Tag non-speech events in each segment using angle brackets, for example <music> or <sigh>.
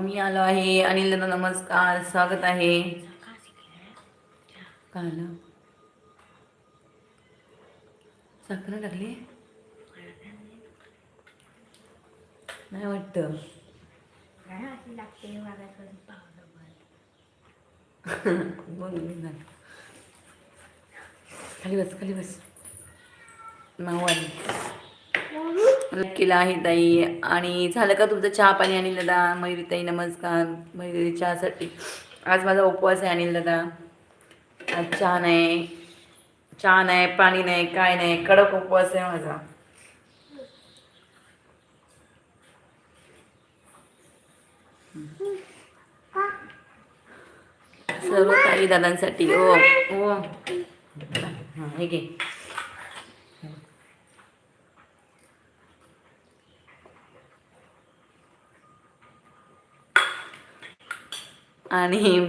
मी आलो आहे. अनिल दादा नमस्कार. स्वागत आहे. काल. साखर टाकली? नाही वाटतं. <laughs> खाली बस खाली बस. नाव आली. केला आहे ताई. आणि झालं का तुमचं चहा पाणी अनिल दादा? मयुरी ताई नमस्कार. मयुरी चहासाठी आज माझा उपवास आहे अनिल दादा. आज चहा नाही. चहा नाही पाणी नाही काय नाही. कडक उपवास आहे माझा. सर्व काही दादांसाठी. हो, हो. ओ ओ हे घे. आणि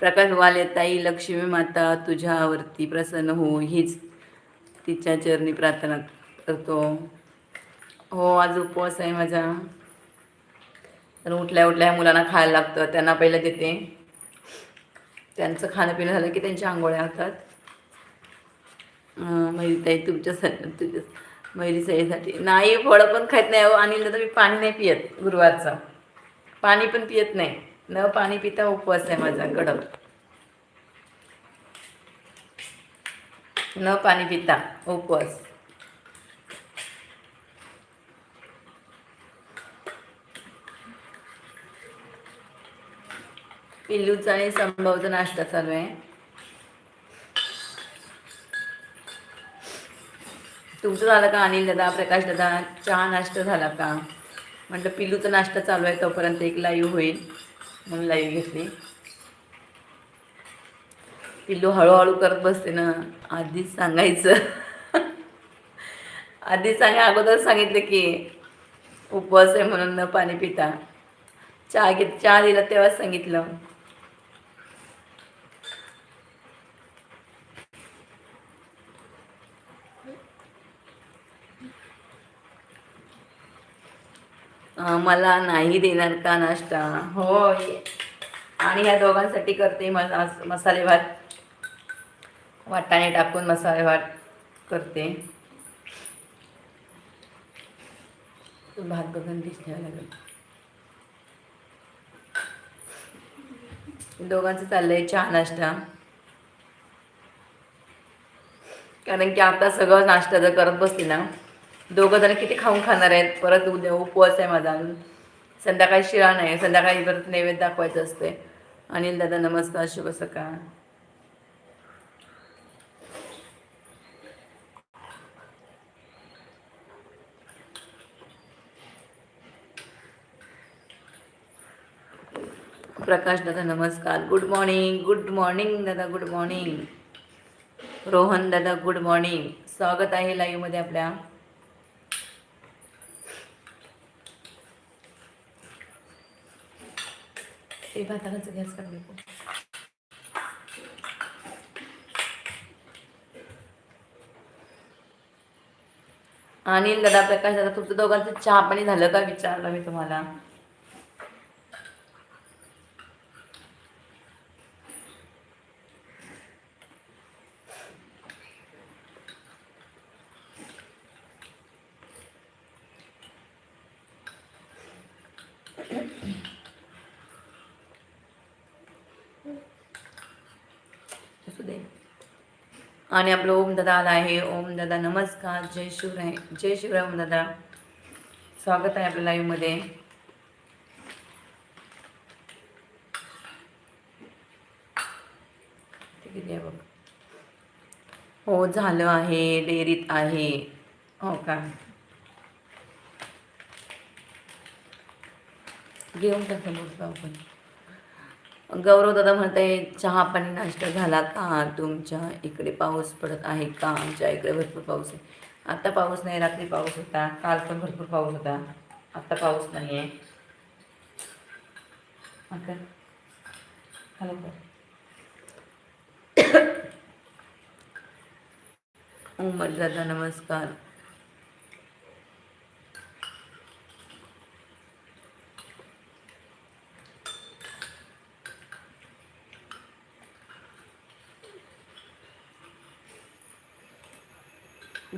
प्रकाश वाले ताई लक्ष्मी माता तुझ्यावरती प्रसन्न हो हीच तिच्या चरणी प्रार्थना करतो. हो आज उपवास आहे माझा. तर उठल्या उठल्या मुलांना खायला लागतं त्यांना पहिलं देते. त्यांचं खाणं पिणं झालं की त्यांच्या आंघोळ्या होतात. ताई तुमच्यासाठी तुझ्या मैरी नाही फळं पण खात नाही अहो आणि तर मी पाणी नाही पियत गुरुवारचं. पाणी पण पियत नाही. न पाणी पिता उपवास आहे माझा कडक. न पाणी पिता उपवास. पिल्लूचा आणि संभावचा नाश्ता चालू आहे. तुमचं झालं का अनिल दादा प्रकाश दादा? चहा नाश्ता झाला का? म्हटलं पिल्लूचा नाश्ता चालू आहे तोपर्यंत एक लाईव्ह होईल. म्हणून लाईव्ह घेतली. पिल्लू हळूहळू करत बसते ना आधीच सांगायचं. आधीच सांगा अगोदर सांगितलं की उपवास आहे म्हणून न पाणी पिता. चहा घेत चहा दिला तेव्हाच सांगितलं. मला नाही देणार का नाश्ता? हो आणि ह्या दोघांसाठी करते मला मसाले भात. वाटाणे टाकून मसाले भात करते. भात बघून ठेवायला लागेल. दोघांचं चाललंय चहा नाश्ता. कारण की आता सगळं नाश्ता जर करत बसली ना दोघं जण किती खाऊन खाणार आहेत. परत उद्या उपवास आहे माझा संध्याकाळी शिरा नाही संध्याकाळी परत नैवेद्य दाखवायचं असते अनिल दादा नमस्कार. शुभ सकाळ. प्रकाश दादा नमस्कार. गुड मॉर्निंग गुड मॉर्निंग दादा. गुड मॉर्निंग रोहन दादा गुड मॉर्निंग स्वागत आहे लाईव्हमध्ये आपल्या. ते भाताचं गॅस काढले आणि दादा प्रकाश दादा तुमचं दोघांचं चहा पाणी झालं का? विचारलं मी तुम्हाला. आणि आपलं ओम दादा आला आहे. ओम दादा नमस्कार. जय शिवराय. जय शिवराय ओम दादा. स्वागत आहे आपल्या लाईव्हमध्ये बघ. हो झालं आहे. डेअरीत आहे. हो का? घेऊन टाकतो आपण. गौरव दादा आहे चहा पाणी नाश्ता झाला का? तुमच्या इकडे पाऊस पडत आहे का? आमच्या इकडे भरपूर पाऊस आहे. आत्ता पाऊस नाही रात्री पाऊस होता. काल पण भरपूर पाऊस होता. आत्ता पाऊस नाही आहे आता <coughs> उमर दादा नमस्कार.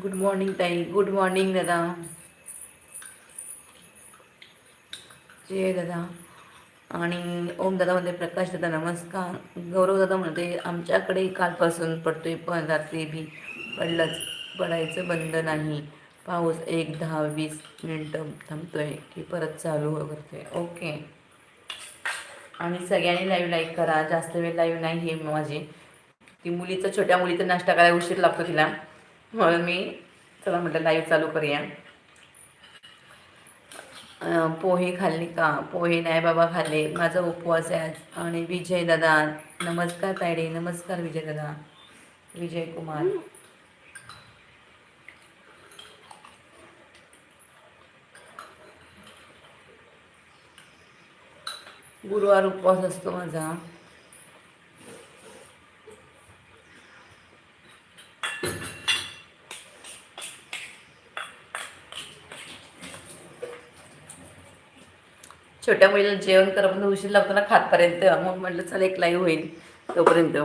गुड मॉर्निंग ताई गुड मॉर्निंग दादा जय दादा आणि ओम दादा म्हणते प्रकाश दादा नमस्कार. गौरव दादा म्हणते आमच्याकडे कालपासून पडतोय पण रात्री बी. पडलंच. पडायचं बंद नाही. पाऊस एक दहा वीस मिनटं थांबतोय. की परत चालू करतोय. ओके आणि सगळ्यांनी लाईव्ह लाईक करा. जास्त वेळ लाईव्ह नाही हे माझी. ती मुलीचं छोट्या मुलीचा नाश्ता करायला उशीर लागतो तिला. म्हणून मी चला म्हटलं लाईव्ह चालू करूया. पोहे खाल्ली का? पोहे नाही बाबा खाल्ले. माझा उपवास आहे आज. आणि विजय दादा नमस्कार तायडे नमस्कार विजय दादा. विजय कुमार. गुरुवार उपवास असतो माझा. छोट्या मुलीला जेवण करपर्यंत उशीर लागतो ना खातपर्यंत. मग म्हटलं चला एक लाईव्ह होईल तोपर्यंत.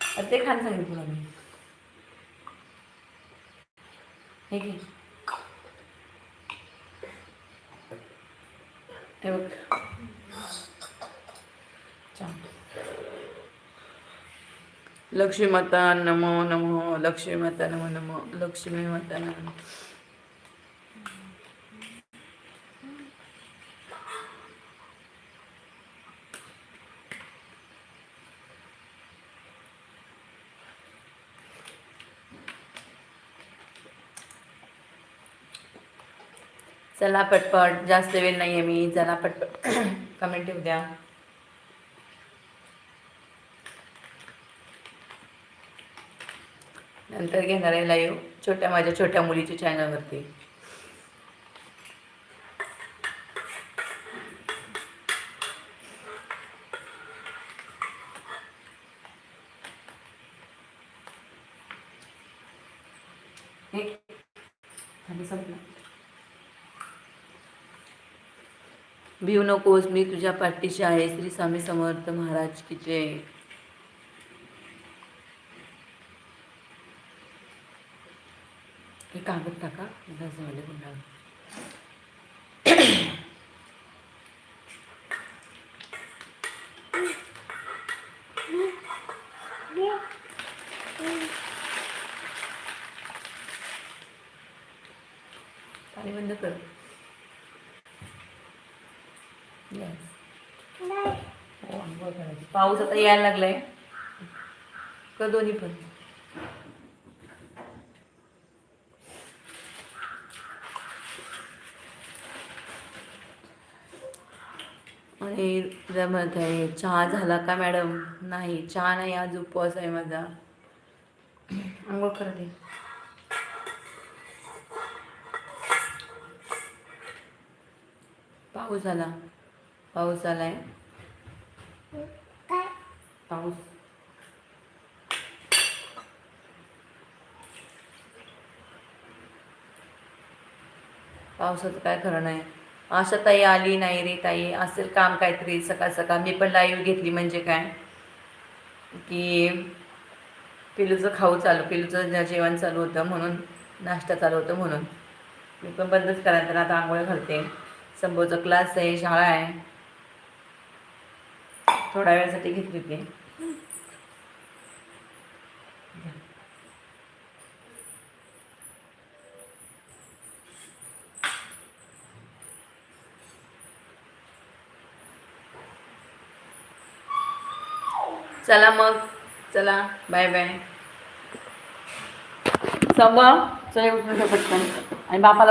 अरे ते खान सांगितलं तुला मी हे घे. हे बघ. लक्ष्मी माता नमो नमो लक्ष्मी माता नमो नमो लक्ष्मी माता नमो. चला पटपट जास्त वेळ नाही आहे मी चला पटपट. <clears throat> कमेंट ठेवू द्या. नंतर घेणार आहे लाईव्ह छोट्या माझ्या छोट्या मुलीच्या चॅनलवरती हे संपलं. भिऊ नकोस मी तुझ्या पाठीशी आहे. श्री स्वामी समर्थ महाराज की जय. हे कागद टाका झाले गुंडाळ पाणी बंद कर Yes. हो, आंघोळ करायची. पाऊस आता यायला लागलाय. का दोन्ही पण. आणि म्हणत आहे चहा झाला का मॅडम? नाही चहा नाही आज उपवास आहे माझा. आंघोळ करा दे पाऊस आला. पाऊस आलाय. पाऊस. पावसाचं काय खरं नाही. आशा ताई आली नाही रे ताई. असेल काम काहीतरी सकाळ सकाळ. मी पण लाईव्ह घेतली म्हणजे काय? की पिलूचं खाऊ चालू पिलूचं जेवण चालू होतं म्हणून नाश्ता चालू होतं म्हणून. मी पण बंदच करायचं तर आता आंघोळ घालते. संभोचा क्लास आहे शाळा आहे. थोड्या वेळासाठी घेतली होती. चला मग. चला. बाय बाय संभव चला उठून पटकन. आणि बापाला